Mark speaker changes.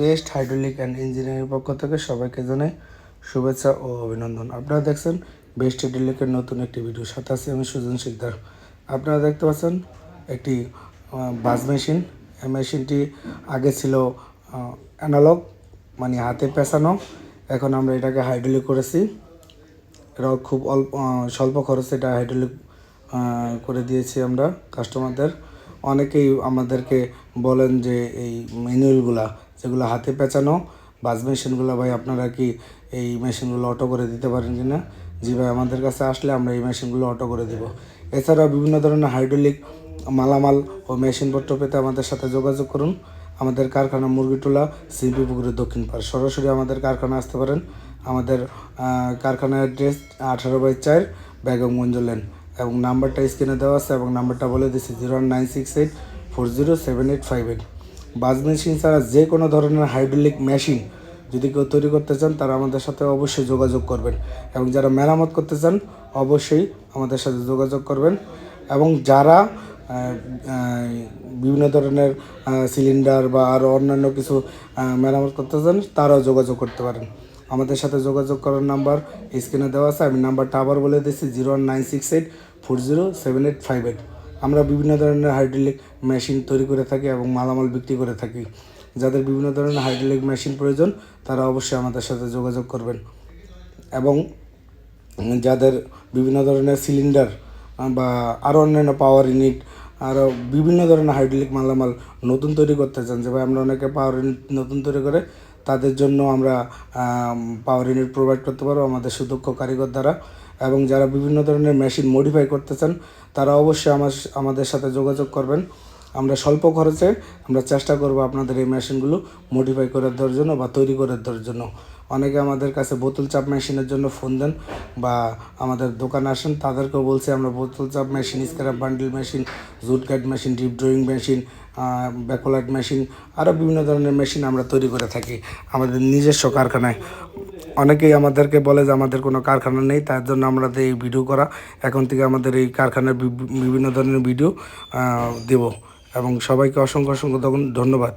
Speaker 1: Best hydraulic and engineering পক্ষ থেকে সবাইকে জানাই শুভেচ্ছা ও অভিনন্দন। আপনারা দেখছেন বেস্ট হাইড্রোলিকের নতুন একটি ভিডিও। সাথে আছি আমি সুজন শিকদার। আপনারা দেখতে পাচ্ছেন একটি বাস মেশিন। মেশিনটি আগে ছিল অ্যানালগ মানে হাতে পেঁচানো। এখন আমরা এটাকে হাইড্রোলিক করেছি। এটাও খুব অল্প স্বল্প খরচে এটা হাইড্রোলিক করে দিয়েছি আমরা কাস্টমারদের। অনেকেই আমাদেরকে বলেন যে এই ম্যানুয়ালগুলা যেগুলো হাতে পেঁচানো। বাস মেশিনগুলো ভাই আপনারা কি এই মেশিনগুলো অটো করে দিতে পারেন কি না জি ভাই, আমাদের কাছে আসলে আমরা এই মেশিনগুলো অটো করে দিব। এছাড়াও বিভিন্ন ধরনের হাইড্রোলিক মালামাল ও মেশিনপত্র পেতে আমাদের সাথে যোগাযোগ করুন। আমাদের কারখানা মুরগিটোলা সিপি পুকুরের দক্ষিণ পাড়। সরাসরি আমাদের কারখানা আসতে পারেন। আমাদের কারখানার অ্যাড্রেস আঠারো বাই চার বেগমগঞ্জ লেন এবং নাম্বারটা স্ক্রিনে দেওয়া আছে এবং নাম্বারটা বলে দিচ্ছি zero one nine six eight four zero seven eight five eight. বাস মেশিন ছাড়া যে কোনো ধরনের হাইড্রোলিক মেশিন যদি কেউ তৈরি করতে চান, তারা আমাদের সাথে অবশ্যই যোগাযোগ করবেন। এবং যারা মেরামত করতে চান, অবশ্যই আমাদের সাথে যোগাযোগ করবেন। এবং যারা বিভিন্ন ধরনের সিলিন্ডার বা আরও অন্যান্য কিছু মেরামত করতে চান, তারাও যোগাযোগ করতে পারেন। আমাদের সাথে যোগাযোগ করার নাম্বার স্ক্রিনে দেওয়া আছে। আমি নাম্বারটা আবার বলে দিচ্ছি, zero nine six eight four zero seven eight five eight. আমরা বিভিন্ন ধরনের হাইড্রোলিক মেশিন তৈরি করে থাকি এবং মালামাল বিক্রি করে থাকি। যাদের বিভিন্ন ধরনের হাইড্রোলিক মেশিন প্রয়োজন, তারা অবশ্যই আমাদের সাথে যোগাযোগ করবেন। এবং যাদের বিভিন্ন ধরনের সিলিন্ডার বা আরও অন্যান্য পাওয়ার ইউনিট আরও বিভিন্ন ধরনের হাইড্রোলিক মালামাল নতুন তৈরি করতে চান, যে ভাই আমরা অনেকে পাওয়ার ইউনিট নতুন তৈরি করে, তাদের জন্য আমরা পাওয়ার ইউনিট প্রোভাইড করতে পারব আমাদের সুদক্ষ কারিগর দ্বারা। এবং যারা বিভিন্ন ধরনের মেশিন মডিফাই করতে চান তারা অবশ্যই আমার আমাদের সাথে যোগাযোগ করবেন। আমরা স্বল্প খরচে আমরা চেষ্টা করব আপনাদের এই মেশিনগুলো মডিফাই করে দেওয়ার জন্য বা তৈরি করে দেওয়ার জন্য। অনেকে আমাদের কাছে বোতল চাপ মেশিনের জন্য ফোন দেন বা আমাদের দোকানে আসেন, তাদেরকেও বলছি আমরা বোতল চাপ machine scrap bundle machine jute cut machine deep drawing machine backlight machine আরও বিভিন্ন ধরনের মেশিন আমরা তৈরি করে থাকি আমাদের নিজস্ব কারখানায়। অনেকেই আমাদেরকে বলে যে আমাদের কোনো কারখানা নেই, তার জন্য আমরা এই ভিডিও করা। এখন থেকে আমাদের এই কারখানার বিভিন্ন ধরনের ভিডিও দেব। এবং সবাইকে অসংখ্য অসংখ্য ধন্যবাদ।